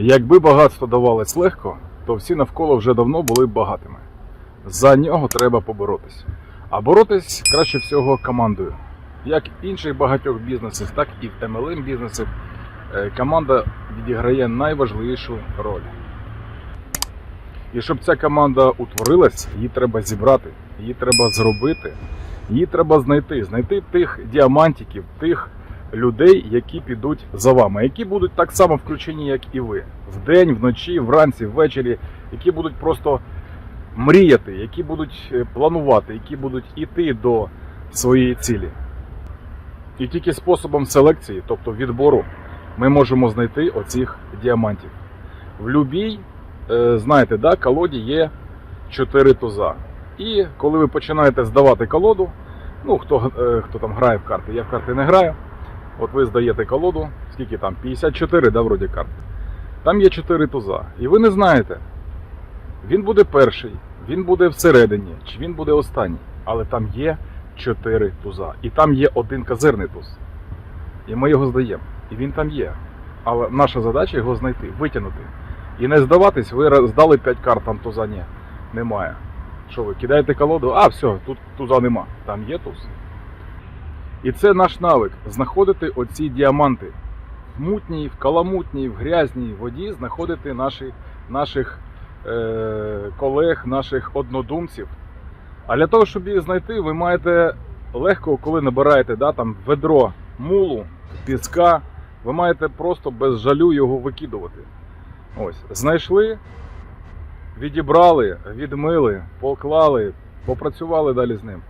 Якби багатство давалось легко, то всі навколо вже давно були б багатими. За нього треба поборотись. А боротись краще всього командою. Як інших багатьох бізнесах, так і в MLM бізнесах е, команда відіграє найважливішу роль. І щоб ця команда утворилась, її треба зібрати, її треба зробити, її треба знайти, знайти тих діамантиків, тих людей, які підуть за вами, які будуть так само включені, як і ви, вдень, вночі, вранці, ввечері, які будуть просто мріяти, які будуть е, планувати, які будуть іти до своєї цілі. І тільки способом селекції, тобто відбору, ми можемо знайти оцих діамантів. В любій, е, знаєте, да, колоді є 4 туза. І коли ви починаєте здавати колоду, ну хто, е, хто там грає в карти, я в карти не граю. От ви здаєте колоду, скільки там? 54, да, вроді карт. Там є 4 туза. І ви не знаєте, він буде перший, він буде всередині, чи він буде останній. Але там є 4 туза. І там є один козирний туз. І ми його здаємо. І він там є. Але наша задача його знайти, витягнути. І не здаватись, ви здали 5 карт, там туза ні, немає. Що ви кидаєте колоду? А, все, тут туза нема. Там є туз. І це наш навик знаходити оці діаманти. В мутній, в каламутній, в грязній воді знаходити наші, наших е, колег, наших однодумців. А для того, щоб їх знайти, ви маєте легко, коли набираєте да, там, ведро мулу, піска, ви маєте просто без жалю його викидувати. Ось, знайшли, відібрали, відмили, поклали, попрацювали далі з ним.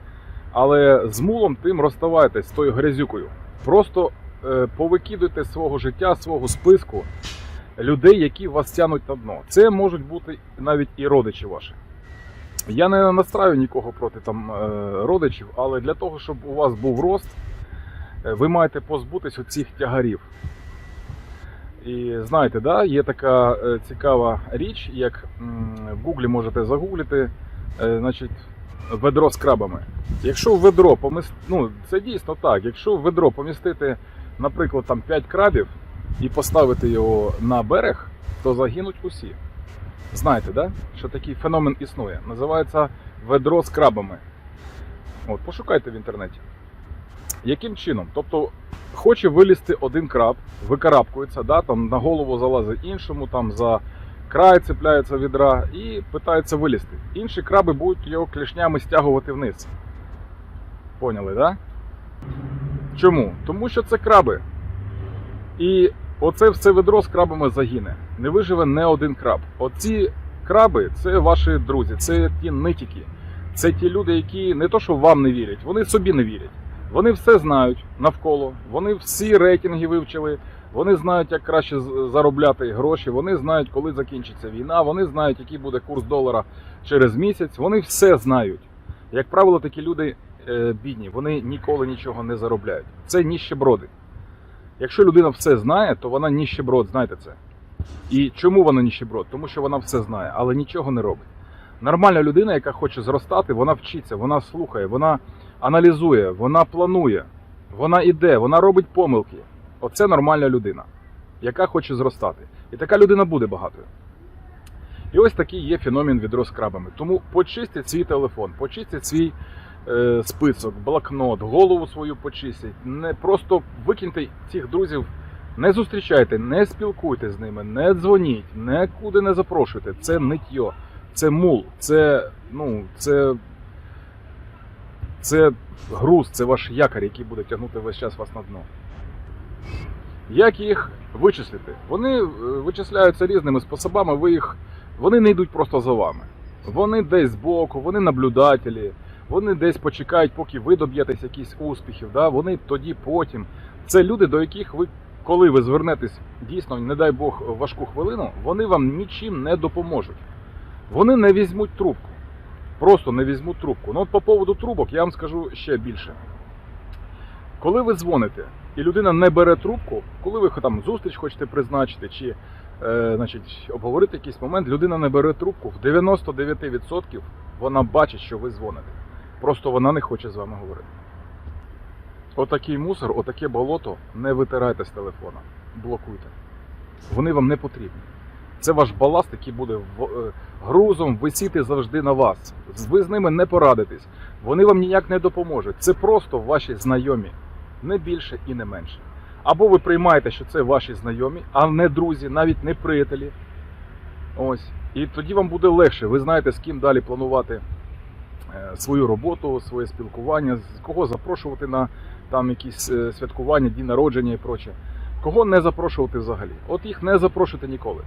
Але з мулом тим розставайтесь з тою грязюкою. Просто е, повикидуйте свого життя, свого списку людей, які вас тянуть на дно. Це можуть бути навіть і родичі ваші. Я не настраю нікого проти там е, родичів, але для того, щоб у вас був рост, е, ви маєте позбутись оцих тягарів. І знаєте, да, є така е, цікава річ, як в Гуглі можете загуглити, значить, ведро з крабами. Якщо ведро помістити, ну це дійсно так, якщо ведро помістити, наприклад, там 5 крабів і поставити його на берег, то загинуть усі. Знаєте, да? що такий феномен існує. Називається ведро з крабами. От, пошукайте в інтернеті. Яким чином? Тобто хоче вилізти один краб, викарабкується, да, там на голову залазить іншому, там за край цепляється відра і питається вилізти. Інші краби будуть його клішнями стягувати вниз. Поняли, да? Чому? Тому що це краби. І оце все ведро з крабами загине. Не виживе не один краб. Оці краби це ваші друзі, це ті нитіки. Це ті люди, які не то, що вам не вірять, вони собі не вірять. Вони все знають навколо, вони всі рейтинги вивчили, вони знають, як краще заробляти гроші, вони знають, коли закінчиться війна, вони знають, який буде курс долара через місяць. Вони все знають. Як правило, такі люди е, бідні, вони ніколи нічого не заробляють. Це ніщеброди. Якщо людина все знає, то вона ніщеброд, знаєте це. І чому вона ніщеброд? Тому що вона все знає, але нічого не робить. Нормальна людина, яка хоче зростати, вона вчиться, вона слухає, вона аналізує, вона планує, вона іде, вона робить помилки. Оце нормальна людина, яка хоче зростати. І така людина буде багатою. І ось такий є феномен відро з крабами. Тому почистіть свій телефон, почистіть свій е, список, блокнот, голову свою почистіть. Не просто викиньте цих друзів, не зустрічайте, не спілкуйтесь з ними, не дзвоніть, нікуди не запрошуйте. Це ниття, це мул, це, ну, це, це груз, це ваш якорь, який буде тягнути весь час вас на дно. Як їх вичислити? Вони е, вичисляються різними способами, ви їх, вони не йдуть просто за вами. Вони десь збоку, вони наблюдателі, вони десь почекають, поки ви доб'єтесь якихось успіхів. Да? Вони тоді потім. Це люди, до яких ви, коли ви звернетесь дійсно, не дай Бог, в важку хвилину, вони вам нічим не допоможуть. Вони не візьмуть трубку. Просто не візьмуть трубку. Ну от по поводу трубок я вам скажу ще більше. Коли ви дзвоните і людина не бере трубку, коли ви там зустріч хочете призначити чи е, значить, обговорити якийсь момент, людина не бере трубку, в 99% вона бачить, що ви дзвоните. Просто вона не хоче з вами говорити. Отакий мусор, отаке болото не витирайте з телефона, блокуйте. Вони вам не потрібні. Це ваш баласт, який буде е, грузом висіти завжди на вас. Ви з ними не порадитесь. Вони вам ніяк не допоможуть. Це просто ваші знайомі, не більше і не менше. Або ви приймаєте, що це ваші знайомі, а не друзі, навіть не приятелі. Ось. І тоді вам буде легше. Ви знаєте, з ким далі планувати е, свою роботу, своє спілкування, з кого запрошувати на там якісь е, святкування, дні народження і проче. Кого не запрошувати взагалі? От їх не запрошуйте ніколи.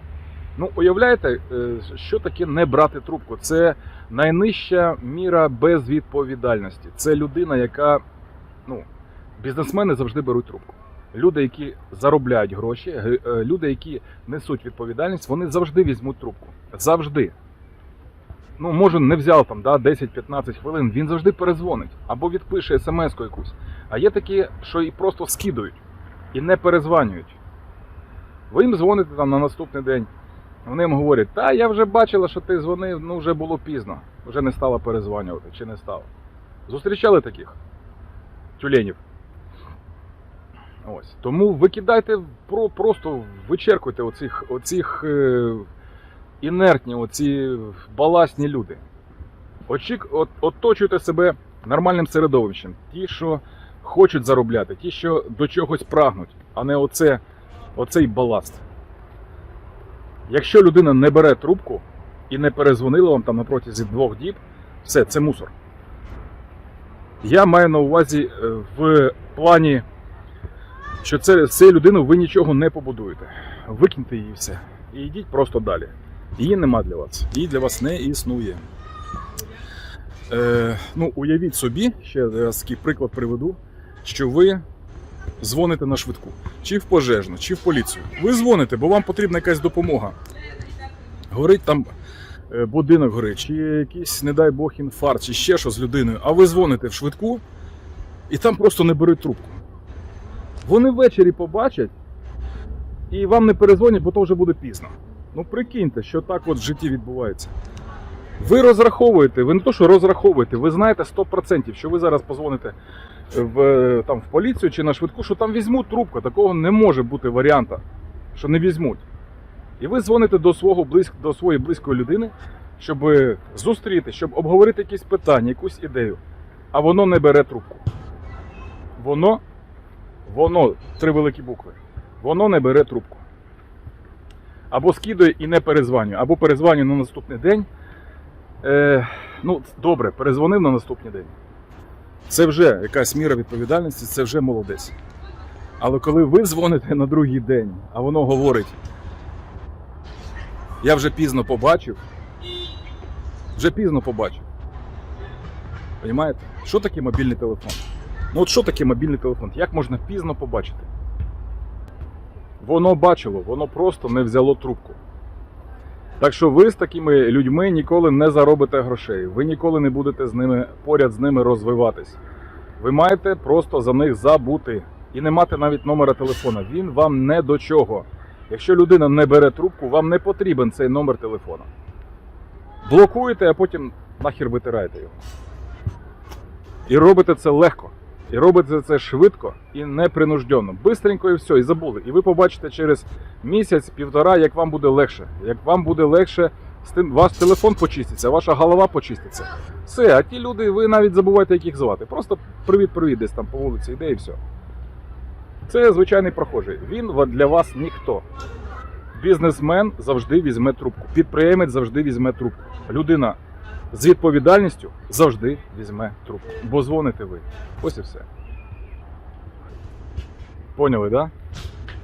Ну, уявляєте, е, що таке не брати трубку? Це найнижча міра безвідповідальності. Це людина, яка ну, бізнесмени завжди беруть трубку. Люди, які заробляють гроші, е, люди, які несуть відповідальність, вони завжди візьмуть трубку. Завжди. Ну, може, не взяв там да, 10-15 хвилин, він завжди перезвонить або відпише смс-ку якусь. А є такі, що і просто скидують і не перезванюють. Ви їм дзвоните там на наступний день. Вони їм говорять, та я вже бачила, що ти дзвонив, ну вже було пізно, вже не стала перезванювати чи не стала. Зустрічали таких тюленів. Ось. Тому викидайте про, просто вичеркуйте оцих, оцих е, інертні, оці баласні люди. Очік, от, оточуйте себе нормальним середовищем. Ті, що хочуть заробляти, ті, що до чогось прагнуть, а не оце, оцей баласт. Якщо людина не бере трубку і не перезвонила вам там на протязі двох діб, все, це мусор. Я маю на увазі е, в плані, що це, цією людиною ви нічого не побудуєте. Викиньте її все. І йдіть просто далі. Її нема для вас. Її для вас не існує. Е, ну, уявіть собі, ще раз такий приклад приведу, що ви дзвоните на швидку, чи в пожежну, чи в поліцію. Ви дзвоните, бо вам потрібна якась допомога. Горить там е, будинок горить, чи якийсь, не дай Бог, інфаркт, чи ще що з людиною, а ви дзвоните в швидку і там просто не беруть трубку. Вони ввечері побачать і вам не перезвонять, бо то вже буде пізно. Ну прикиньте, що так от в житті відбувається. Ви розраховуєте, ви не то, що розраховуєте, ви знаєте 100%, що ви зараз позвоните в, там, в поліцію чи на швидку, що там візьмуть трубку. Такого не може бути варіанта, що не візьмуть. І ви дзвоните до, свого близь... до своєї близької людини, щоб зустріти, щоб обговорити якісь питання, якусь ідею. А воно не бере трубку. Воно, воно, три великі букви, воно не бере трубку. Або скидує і не перезванює, або перезванює на наступний день. Е, ну, добре, перезвонив на наступний день. Це вже якась міра відповідальності, це вже молодець. Але коли ви дзвоните на другий день, а воно говорить, я вже пізно побачив, вже пізно побачив. Понимаєте? Що таке мобільний телефон? Ну от що таке мобільний телефон? Як можна пізно побачити? Воно бачило, воно просто не взяло трубку. Так що ви з такими людьми ніколи не заробите грошей, ви ніколи не будете з ними поряд з ними розвиватись. Ви маєте просто за них забути і не мати навіть номера телефона. Він вам не до чого. Якщо людина не бере трубку, вам не потрібен цей номер телефона. Блокуєте, а потім нахер витираєте його. І робите це легко. І робите це швидко і непринужденно. Бистренько і все, і забули. І ви побачите через місяць-півтора, як вам буде легше. Як вам буде легше, ваш телефон почиститься, ваша голова почиститься. Все, а ті люди, ви навіть забуваєте, як їх звати. Просто привіт-привіт, десь там по вулиці йде і все. Це звичайний прохожий. Він для вас ніхто. Бізнесмен завжди візьме трубку. Підприємець завжди візьме трубку. Людина з відповідальністю завжди візьме трубку. Бо дзвоните ви. Ось і все. Поняли? Да?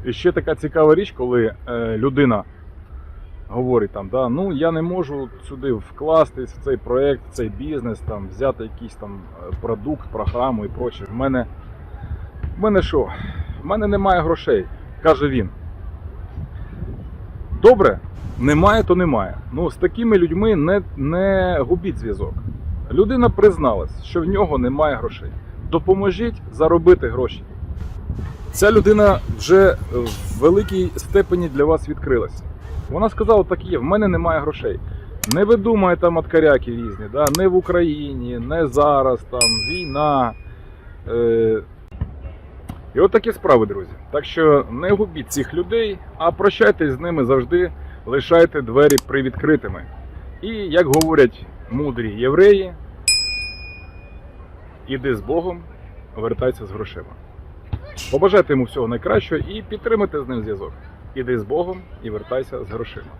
І ще така цікава річ, коли е, людина говорить там, да, ну я не можу сюди вкластись в цей проект, в цей бізнес, там, взяти якийсь там е, продукт, програму і проче. В мене, в мене що? В мене немає грошей, каже він. Добре, немає, то немає. Ну, з такими людьми не, не губіть зв'язок. Людина призналась, що в нього немає грошей. Допоможіть заробити гроші. Ця людина вже в великій степені для вас відкрилася. Вона сказала, так є, в мене немає грошей. Не видумає там откаряки різні, да? не в Україні, не зараз, там війна. Е... І от такі справи, друзі. Так що не губіть цих людей, а прощайтесь з ними завжди, лишайте двері привідкритими. І як говорять мудрі євреї, іди з Богом, вертайся з грошима. Побажайте йому всього найкращого і підтримайте з ним зв'язок. Іди з Богом і вертайся з грошима.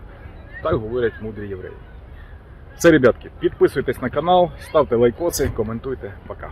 Так говорять мудрі євреї. Все, ребятки, підписуйтесь на канал, ставте лайкоси, коментуйте. Пока.